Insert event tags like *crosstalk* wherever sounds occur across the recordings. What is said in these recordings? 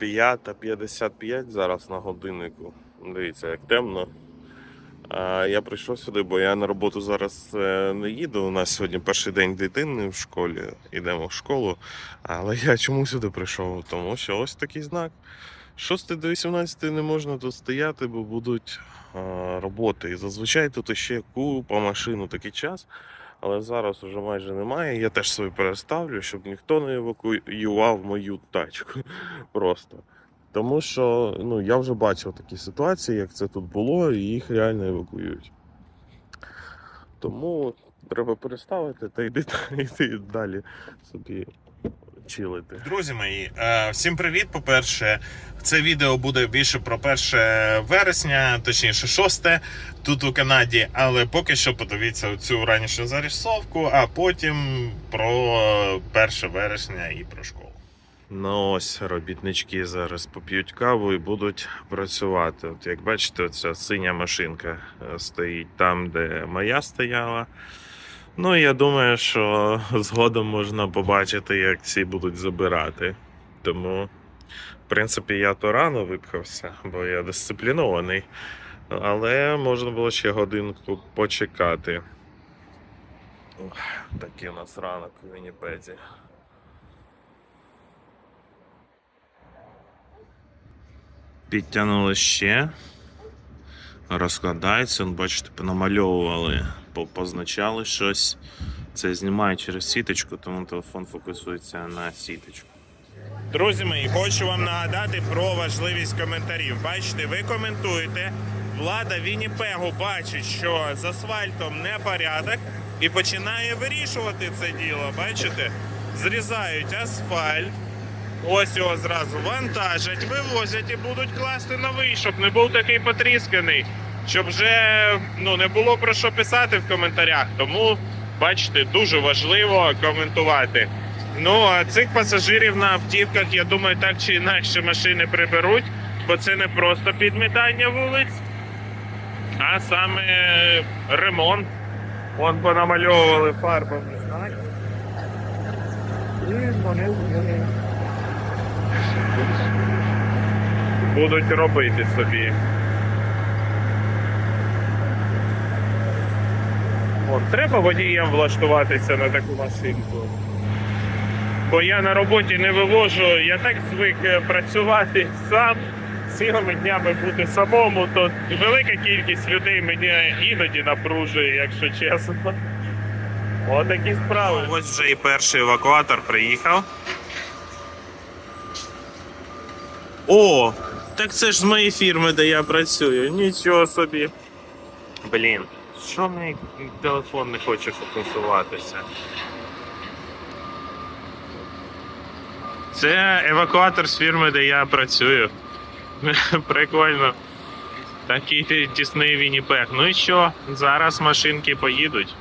5.55 зараз на годиннику. Дивіться, як темно. А я прийшов сюди, бо я на роботу зараз е, не їду. У нас сьогодні перший день дитини в школі. Йдемо в школу. Але я чому сюди прийшов? Тому що ось такий знак. 6 до 18 не можна тут стояти, бо будуть роботи. І зазвичай тут ще купа машин у такий час. Але зараз вже майже немає. Я теж свою переставлю, щоб ніхто не евакуював мою тачку. *laughs* Просто. Тому що ну, я вже бачив такі ситуації, як це тут було, і їх реально евакуюють. Тому треба переставити та йти, *laughs* йти далі собі чилити. Друзі мої, е, всім привіт. По-перше, це відео буде більше про 1 вересня, точніше 6 тут у Канаді. Але поки що подивіться цю ранішню зарисовку, а потім про 1 вересня і про школу. Ну ось робітнички зараз поп'ють каву і будуть працювати. От як бачите, ця синя машинка е, стоїть там, де моя стояла. Ну, я думаю, що згодом можна побачити, як ці будуть забирати. Тому, в принципі, я то рано випхався, бо я дисциплінований. Але можна було ще годинку почекати. Такий у нас ранок у Вінніпеді. Підтягнули ще. Розкладається, бачите, понамальовували, по- позначали щось. Це знімаю через сіточку, тому телефон фокусується на сіточку. Друзі мої, хочу вам нагадати про важливість коментарів. Бачите, ви коментуєте. Влада Вінніпегу бачить, що з асфальтом непорядок і починає вирішувати це діло. Бачите? Зрізають асфальт. Ось його зразу вантажать, вивозять і будуть класти новий, щоб не був такий потрісканий, щоб вже ну, не було про що писати в коментарях. Тому, бачите, дуже важливо коментувати. Ну, а цих пасажирів на автівках, я думаю, так чи інакше машини приберуть, бо це не просто підмітання вулиць, а саме ремонт. Вон понамальовували фарбами. Будуть робити собі. От, треба водієм влаштуватися на таку машинку. Бо я на роботі не вивожу, я так звик е, працювати сам, цілими днями бути самому, то велика кількість людей мене іноді напружує, якщо чесно. Отакі справи. Ось вже і перший евакуатор приїхав. О! Так це ж з моєї фірми, де я працюю. Нічого собі. Блін, що мій телефон не хоче фокусуватися? Це евакуатор з фірми, де я працюю. *laughs* Прикольно. Такий тісний Вінніпег. Ну і що? Зараз машинки поїдуть.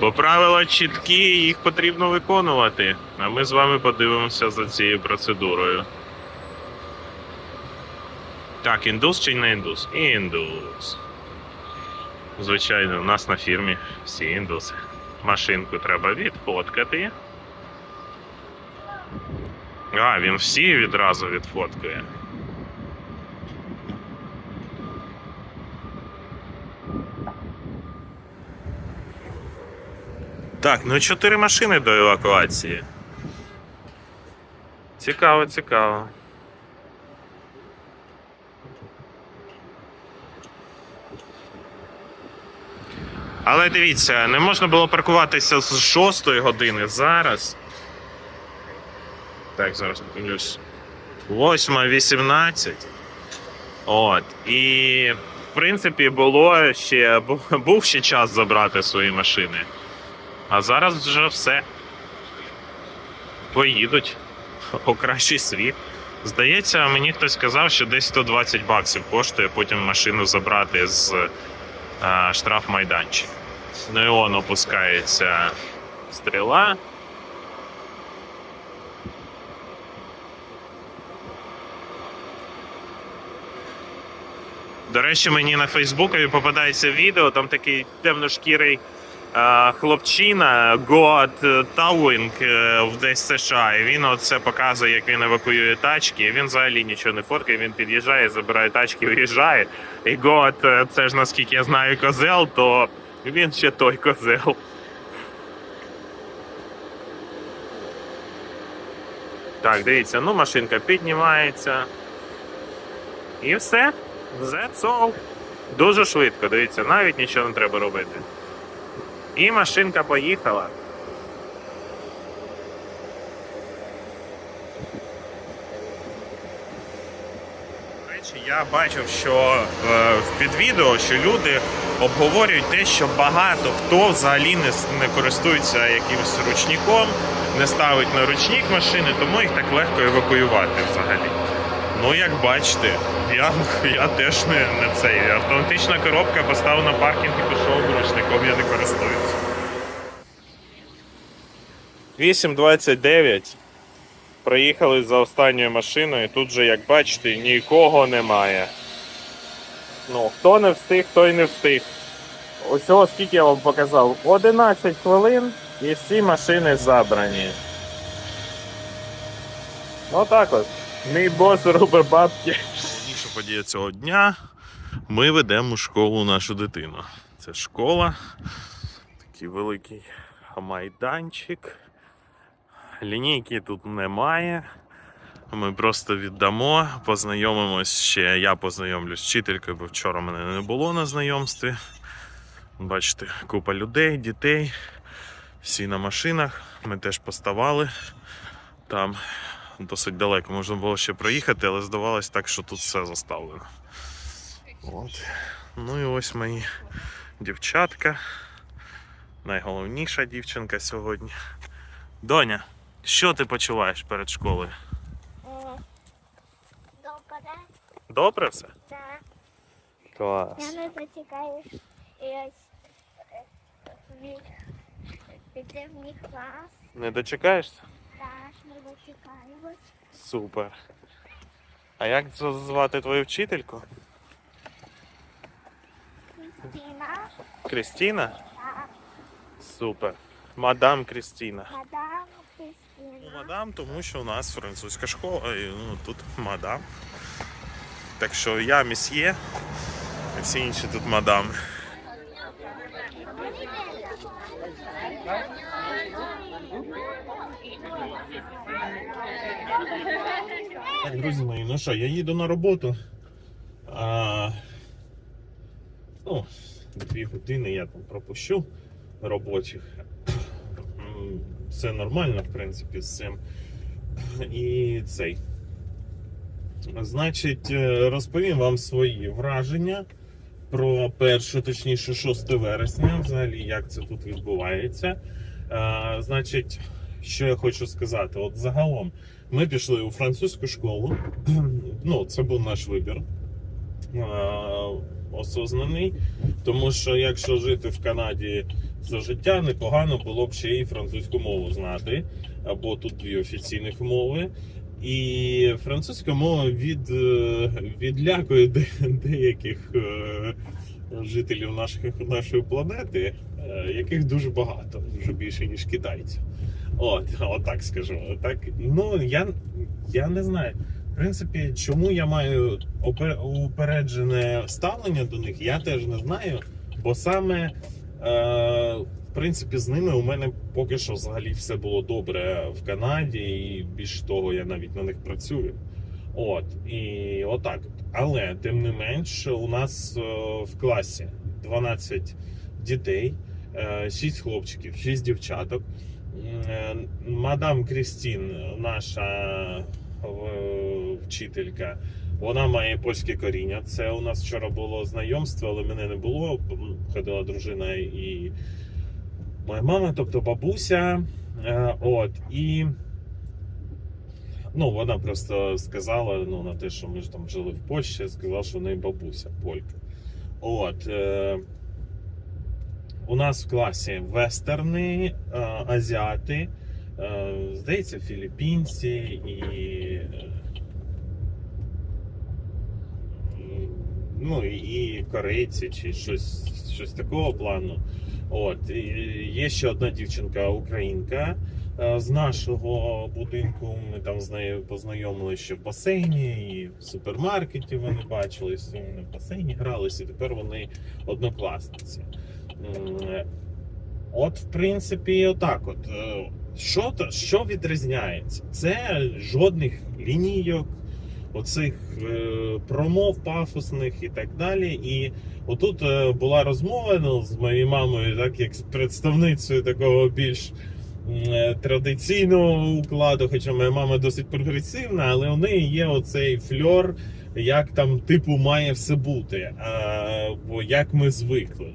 Бо правила чіткі, їх потрібно виконувати. А ми з вами подивимося за цією процедурою. Так, індус чи не індус? Індус. Звичайно, у нас на фірмі всі індуси. Машинку треба відфоткати. А, він всі відразу відфоткає. Так, ну чотири машини до евакуації. Цікаво, цікаво. Але дивіться, не можна було паркуватися з 6 години зараз. Так, зараз подивлюсь. 8.18. От. І, в принципі, було ще, був ще час забрати свої машини. А зараз вже все. Поїдуть у кращий світ. Здається, мені хтось сказав, що десь 120 баксів коштує потім машину забрати з а, штрафмайданчика. І опускається стріла. До речі, мені на Фейсбукові попадається відео, там такий темношкірий е, хлопчина God Towing е, в десь США. І він оце показує, як він евакуює тачки. І Він взагалі нічого не фоткає. Він під'їжджає, забирає тачки, виїжджає. І God, е, це ж наскільки я знаю, козел, то він ще той козел. Так, дивіться, ну машинка піднімається. І все. That's all. Дуже швидко, дивіться, навіть нічого не треба робити. І машинка поїхала. До речі, я бачив, що е, під відео, що люди обговорюють те, що багато хто взагалі не, не користується якимось ручником, не ставить на ручник машини, тому їх так легко евакуювати взагалі. Ну, як бачите, я, *laughs* я теж не, не цей. Автоматична коробка поставив на паркінг і пішов ручником, я не користуюся. 8.29. Проїхали за останньою машиною. Тут же, як бачите, нікого немає. Ну, хто не встиг, той не встиг. Усього скільки я вам показав? 11 хвилин і всі машини забрані. Отак от. Мій бос робить бабки. Найголовніша подія цього дня. Ми ведемо школу нашу дитину. Це школа, такий великий майданчик. Лінійки тут немає. Ми просто віддамо, познайомимось ще. Я познайомлюсь з вчителькою, бо вчора мене не було на знайомстві. Бачите, купа людей, дітей, всі на машинах. Ми теж поставали. Там досить далеко можна було ще проїхати, але здавалось так, що тут все заставлено. От. Ну і ось мої дівчатка. Найголовніша дівчинка сьогодні. Доня, що ти почуваєш перед школою? Добре, Добре все? так. Клас. Я не ось е, піти в мій клас. Не дочекаєшся? Так, не дочекаю. Супер. А як звати твою вчительку? Кристина, Крістіна? так, Супер. Мадам Крістіна. мадам Ну, мадам, тому що у нас французька школа, і ну, тут мадам. Так що я месьє, і всі інші тут мадам. Так, друзі мої, ну що, я їду на роботу. А, ну, дві години я там пропущу робочих. Все нормально, в принципі, з цим. І цей. Значить, е, розповім вам свої враження про перше, точніше, 6 вересня, взагалі, як це тут відбувається. Е, Значить, що я хочу сказати? От загалом, ми пішли у французьку школу. *clears throat* Ну, це був наш вибір. е, Осознаний, тому що якщо жити в Канаді за життя, непогано було б ще і французьку мову знати, бо тут дві офіційних мови. І французька мова від, е, відлякує де- деяких е, жителів наших, нашої планети, е, яких дуже багато, дуже більше, ніж китайців. От, от так скажу. Так, ну я, я не знаю. В принципі, чому я маю опер- упереджене ставлення до них, я теж не знаю. Бо саме, в принципі, з ними у мене поки що взагалі все було добре в Канаді, і більш того, я навіть на них працюю. От, і отак. Але тим не менш, у нас е, в класі 12 дітей, 6 хлопчиків, 6 дівчаток. Е, Мадам Крістін, наша е, вчителька, вона має польське коріння. Це у нас вчора було знайомство, але мене не було. Ходила дружина і моя мама, тобто бабуся. Е, От і ну, вона просто сказала ну, на те, що ми ж там жили в Польщі, сказала, що в неї бабуся полька. От. Е, у нас в класі вестерни, е, азіати, е, здається, філіппінці і. ну, і корейці, чи щось, щось такого плану. От є ще одна дівчинка українка е, з нашого будинку. Ми там з нею познайомилися ще в басейні, і в супермаркеті вони бачились. Вони в басейні гралися, і тепер вони однокласниці. От, в принципі, отак. От Е, що то що відрізняється? Це жодних лінійок, оцих е, промов пафосних і так далі. І отут е, була розмова ну, з моєю мамою, так як з представницею такого більш е, традиційного укладу, хоча моя мама досить прогресивна, але у неї є оцей фльор, як там типу має все бути, бо як ми звикли.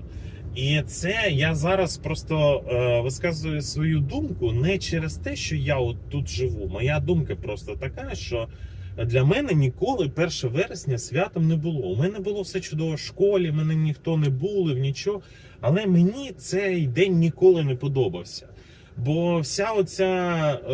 І це я зараз просто е, висказую свою думку не через те, що я от тут живу. Моя думка просто така, що для мене ніколи 1 вересня святом не було. У мене було все чудово в школі, мене ніхто не булив, нічого. Але мені цей день ніколи не подобався. Бо вся оця, е,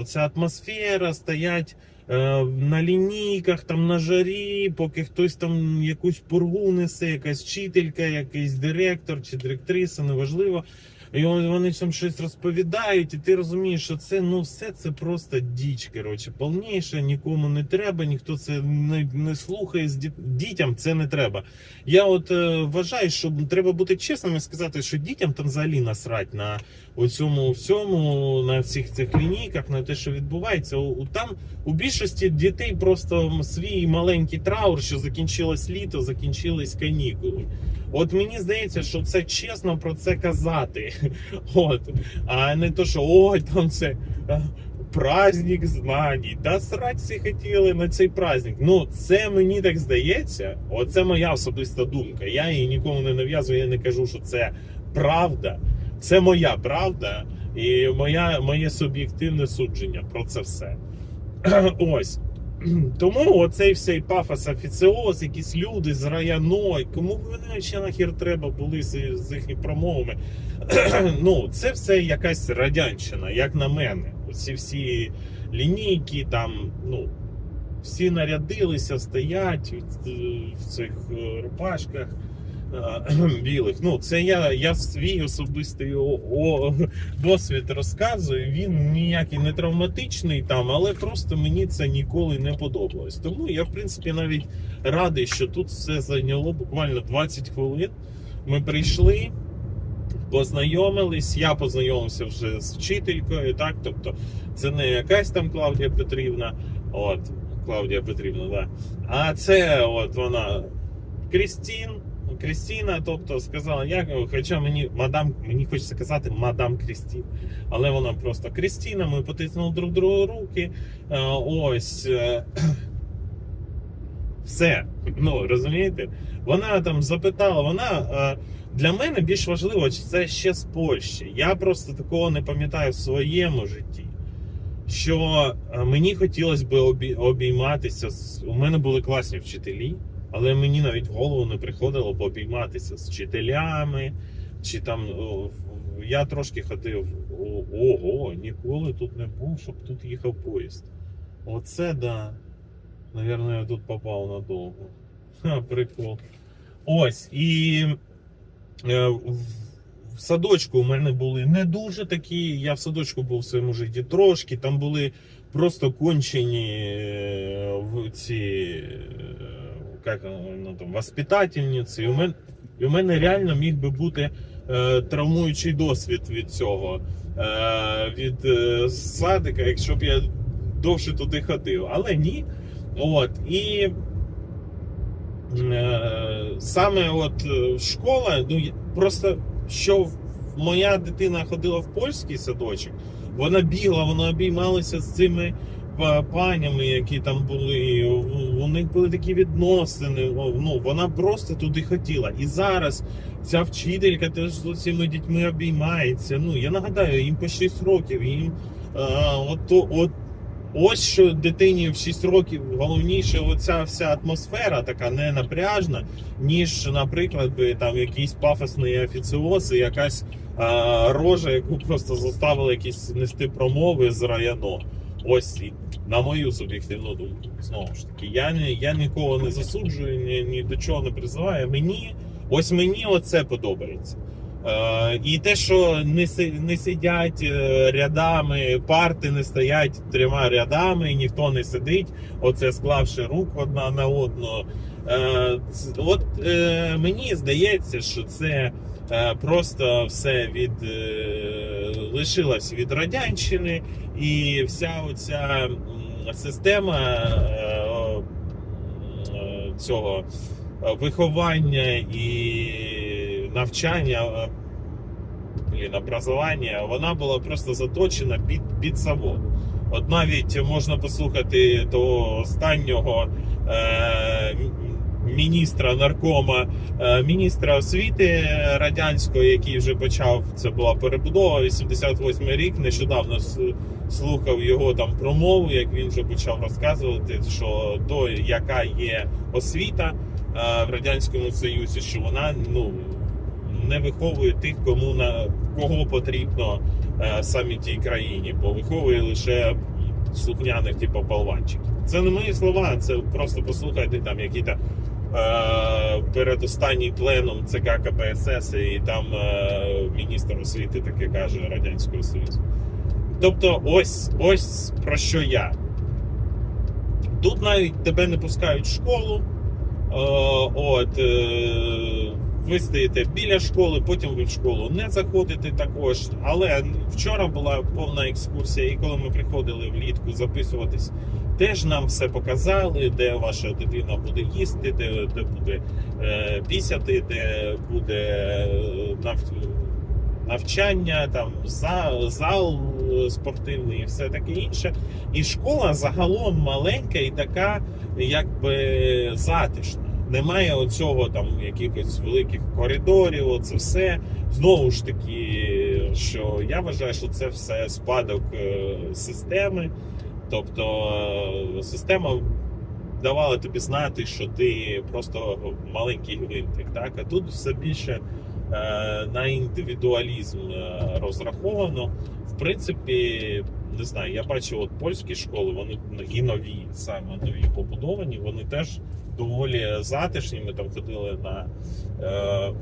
оця атмосфера стоять е, на лінійках, там на жарі, поки хтось там якусь пургу несе, якась вчителька, якийсь директор чи директриса, неважливо. І вони там щось розповідають, і ти розумієш, що це ну все це просто діч, коротше, повніше, нікому не треба, ніхто це не, не слухає. З діт- дітям це не треба. Я от е, вважаю, що треба бути чесним і сказати, що дітям там взагалі насрать на оцьому всьому, на всіх цих лінійках, на те, що відбувається. У- там у більшості дітей просто свій маленький траур, що закінчилось літо, закінчились канікули. От мені здається, що це чесно про це казати. *laughs* От. А не то, що ой, там це праздник знань. Та срать всі хотіли на цей праздник. Ну, це мені так здається. Оце моя особиста думка. Я її нікому не нав'язую, я не кажу, що це правда. Це моя правда і моя, моє суб'єктивне судження про це все. *clears throat* Ось. *clears throat* Тому оцей всей пафос офіціоз, якісь люди з районо, кому б вони ще нахер треба були з, з їхніми промовами. *clears throat* ну, це все якась радянщина, як на мене. Оці всі лінійки, там, ну, всі нарядилися, стоять в, цих е, рубашках *clears throat* білих. Ну, це я, я свій особистий досвід розказую. Він ніякий не травматичний там, але просто мені це ніколи не подобалось. Тому я, в принципі, навіть радий, що тут все зайняло буквально 20 хвилин. Ми прийшли. Познайомились, я познайомився вже з вчителькою, так, тобто це не якась там Клавдія Петрівна, от, Клавдія Петрівна, да. А це от вона Крістін, Крістіна, тобто сказала, як, хоча мені мадам, мені хочеться казати мадам Крістін, але вона просто Крістіна, ми потиснули друг другу руки. е, Ось. е, *clears throat* Все, ну розумієте? Вона там запитала, вона е, для мене більш важливо, чи це ще з Польщі. Я просто такого не пам'ятаю в своєму житті. Що мені хотілося б обійматися. У мене були класні вчителі, але мені навіть в голову не приходило пообійматися з вчителями. Чи там я трошки ходив. Ого, ніколи тут не був, щоб тут їхав поїзд. Оце да. Наверное, я тут попав надовго. *laughs* Ха, прикол. Ось, і е, в, садочку у мене були не дуже такі. Я в садочку був в своєму житті трошки. Там були просто кончені е, ці е, як воно там, воспитательниці. І у мене, і у мене реально міг би бути е, травмуючий досвід від цього. Е, від е, садика, якщо б я довше туди ходив. Але ні. От, і е, саме от е, школа, ну просто що моя дитина ходила в польський садочок, вона бігла, вона обіймалася з цими панями, які там були. У- них були такі відносини. Ну, вона просто туди хотіла. І зараз ця вчителька теж з цими дітьми обіймається. Ну, я нагадаю, їм по 6 років, їм е, от, от Ось що дитині в 6 років головніше оця вся атмосфера така не напряжна, ніж, наприклад, би там якийсь пафосний офіціоз і якась а, рожа, яку просто заставили якісь нести промови з районо. Ось на мою суб'єктивну думку. Знову ж таки, я я нікого не засуджую, ні, ні до чого не призиваю. Мені ось мені оце подобається. Е, і те, що не, не сидять е, рядами, парти не стоять трьома рядами, і ніхто не сидить, оце склавши рук одна на одну. Е, от е, мені здається, що це е, просто все від е, лишилось від радянщини, і вся оця система е, е, цього е, виховання і навчання. Блін, образування, вона була просто заточена під, під завод. От навіть можна послухати того останнього міністра наркома, е, міністра освіти радянського, який вже почав, це була перебудова, 88 рік. Нещодавно слухав його там промову, як він вже почав розказувати, що то, яка є освіта е, в радянському союзі, що вона ну не виховує тих, кому на кого потрібно е, саме тій країні, бо виховує лише слухняних, типу, болванчиків. Це не мої слова, це просто послухайте там які то е, передостанній пленум ЦК КПСС, і там е, міністр освіти таке каже Радянського Союзу. Тобто, ось ось про що я. Тут навіть тебе не пускають в школу. Е, от, е, ви стоїте біля школи, потім ви в школу не заходите також. Але вчора була повна екскурсія, і коли ми приходили влітку записуватись, теж нам все показали, де ваша дитина буде їсти, де, де буде е, пісяти, де буде е, нав, навчання, там зал, зал е, спортивний і все таке інше. І школа загалом маленька і така, якби затишна. Немає оцього там якихось великих коридорів, оце все. Знову ж таки, що я вважаю, що це все спадок е, системи. Тобто е, система давала тобі знати, що ти просто маленький гвинтик. Так? А тут все більше е, на індивідуалізм е, розраховано. В принципі, не знаю, я бачив от польські школи, вони і нові, саме нові побудовані, вони теж доволі затишні. Ми там ходили на е,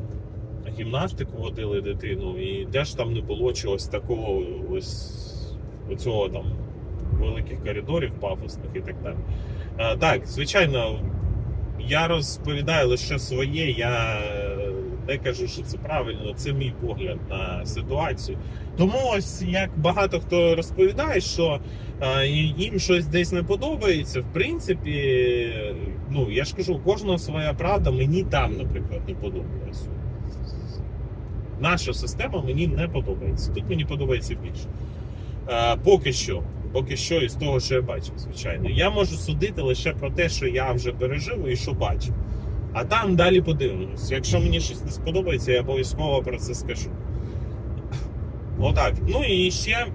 гімнастику, водили дитину, і теж там не було чогось такого, ось оцього там великих коридорів, пафосних і так далі. Е, так, звичайно, я розповідаю лише своє, я е, не кажу, що це правильно, це мій погляд на ситуацію. Тому ось як багато хто розповідає, що е, їм щось десь не подобається. В принципі, ну я ж кажу, у кожного своя правда. Мені там, наприклад, не подобається. Наша система мені не подобається. Тут мені подобається більше. Е, поки що. Поки що, із того, що я бачив, звичайно. Я можу судити лише про те, що я вже пережив і що бачив. А там далі подивимось. Якщо мені щось не сподобається, я обов'язково про це скажу. Отак. Ну і ще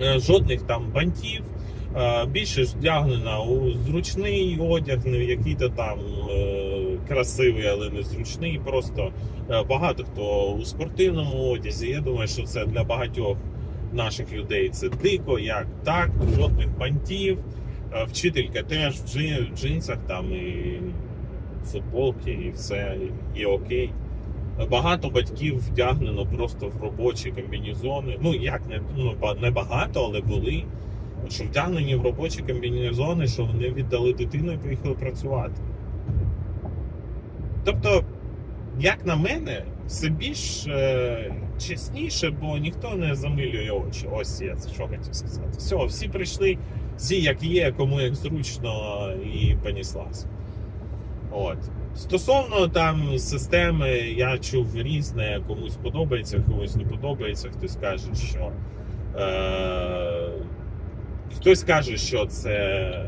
е, жодних там бантів. Е, Більше ж вдягнена у зручний одяг, не який-то там е, красивий, але не зручний. Просто багато хто у спортивному одязі. Я думаю, що це для багатьох наших людей це дико, як так, жодних бантів. Е, Вчителька теж в джинсах там і футболки, і все, і окей. Багато батьків вдягнено просто в робочі комбінезони. Ну як не, ну, не багато, але були. Що вдягнені в робочі комбінезони, що вони віддали дитину і поїхали працювати. Тобто, як на мене, все більш е, чесніше, бо ніхто не замилює очі. Ось я що хотів сказати. Все, всі прийшли, всі як є, кому як зручно, і поніслась. От. Стосовно там системи, я чув різне, комусь подобається, комусь не подобається. Хтось каже, що е, хтось каже, що це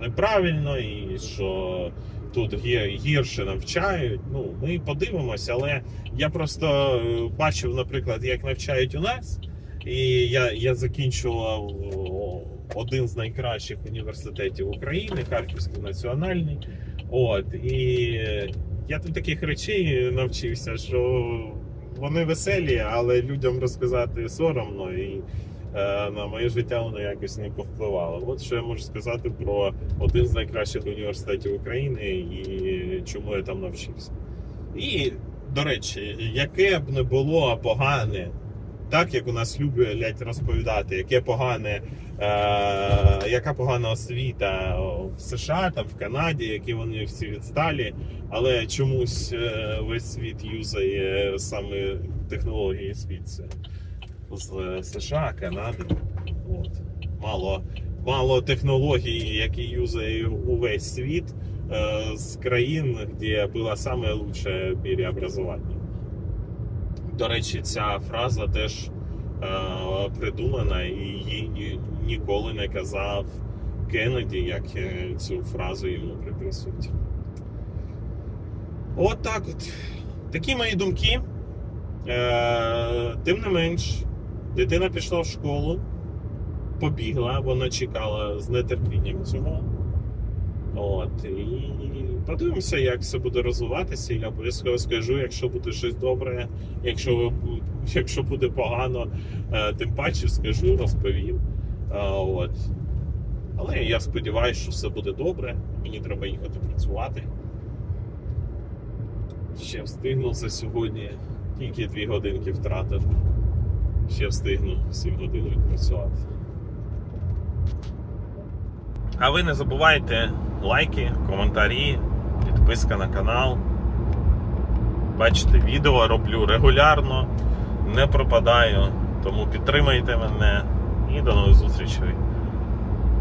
неправильно і що тут гірше навчають. Ну, ми подивимося, але я просто е, бачив, наприклад, як навчають у нас, і я, я закінчував один з найкращих університетів України, Харківський національний. От і я тут таких речей навчився, що вони веселі, але людям розказати соромно і е, на моє життя воно якось не повпливало. От що я можу сказати про один з найкращих університетів України і чому я там навчився. І До речі, яке б не було погане, так як у нас люблять розповідати, яке погане, е, яка погана освіта в США, там в Канаді, які вони всі відсталі, але чомусь е, весь світ юзає саме технології звідси з США, Канади. От. Мало, мало технологій, які юзає увесь світ э, с країн, де було лучше переобразування. До речі, ця фраза теж е, придумана, і її ніколи не казав Кеннеді, як е, цю фразу йому приписують. От так от. Такі мої думки. Е, тим не менш, дитина пішла в школу, побігла, вона чекала з нетерпінням цього. От, і подивимося, як все буде розвиватися. Я обов'язково скажу, якщо буде щось добре, якщо, якщо буде погано, е, тим паче скажу, розповім. От. Але я сподіваюся, що все буде добре. Мені треба їхати працювати. Ще встигну за сьогодні. Тільки дві годинки втратив. Ще встигну 7 годин відпрацювати. А ви не забувайте лайки, коментарі, підписка на канал. Бачите, відео роблю регулярно, не пропадаю. Тому підтримайте мене і до нових зустрічей.